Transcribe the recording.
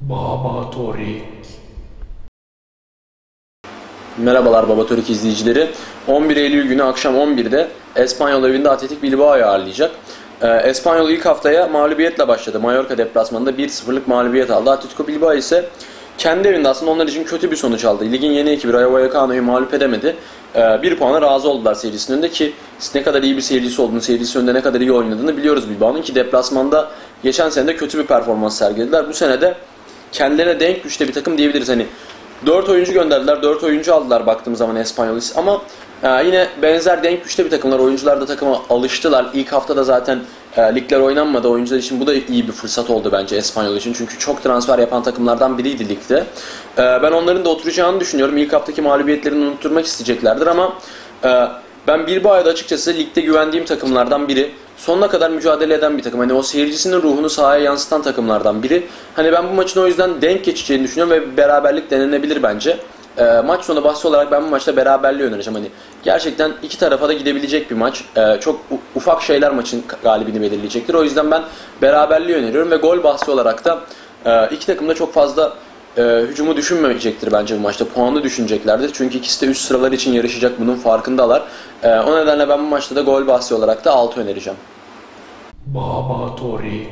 Baba Torik. Merhabalar Baba Türk izleyicileri. 11 Eylül günü akşam 11'de Espanyol evinde Atletik Bilbao'yu ağırlayacak. Ee, Espanyol ilk haftaya mağlubiyetle başladı. Mallorca deplasmanında 1-0'lık mağlubiyet aldı. Atletico Bilbao ise kendi evinde aslında onlar için kötü bir sonuç aldı. Ligin yeni ekibi Rayo Vallecano'yu mağlup edemedi. Ee, bir puana razı oldular serisinin önünde ki ne kadar iyi bir seyircisi olduğunu, seyircisi önünde ne kadar iyi oynadığını biliyoruz Bilbao'nun ki deplasmanda geçen sene de kötü bir performans sergilediler. Bu sene de kendilerine denk güçte bir takım diyebiliriz. Hani 4 oyuncu gönderdiler, 4 oyuncu aldılar baktığım zaman Espanyol ama e, yine benzer denk güçte bir takımlar. Oyuncular da takıma alıştılar. İlk haftada zaten e, ligler oynanmadı. Oyuncular için bu da iyi bir fırsat oldu bence Espanyol için. Çünkü çok transfer yapan takımlardan biriydi ligde. E, ben onların da oturacağını düşünüyorum. İlk haftaki mağlubiyetlerini unutturmak isteyeceklerdir ama e, ben Bilbao'ya da açıkçası ligde güvendiğim takımlardan biri. Sonuna kadar mücadele eden bir takım. Hani o seyircisinin ruhunu sahaya yansıtan takımlardan biri. Hani ben bu maçın o yüzden denk geçeceğini düşünüyorum ve beraberlik denenebilir bence. Ee, maç sonu bahsi olarak ben bu maçta beraberliği önereceğim. Hani gerçekten iki tarafa da gidebilecek bir maç. Ee, çok ufak şeyler maçın galibini belirleyecektir. O yüzden ben beraberliği öneriyorum ve gol bahsi olarak da e, iki takım da çok fazla e, hücumu düşünmeyecektir bence bu maçta. Puanı düşüneceklerdir. Çünkü ikisi de üst sıralar için yarışacak bunun farkındalar. E, o nedenle ben bu maçta da gol bahsi olarak da 6 önereceğim. Baba Torik.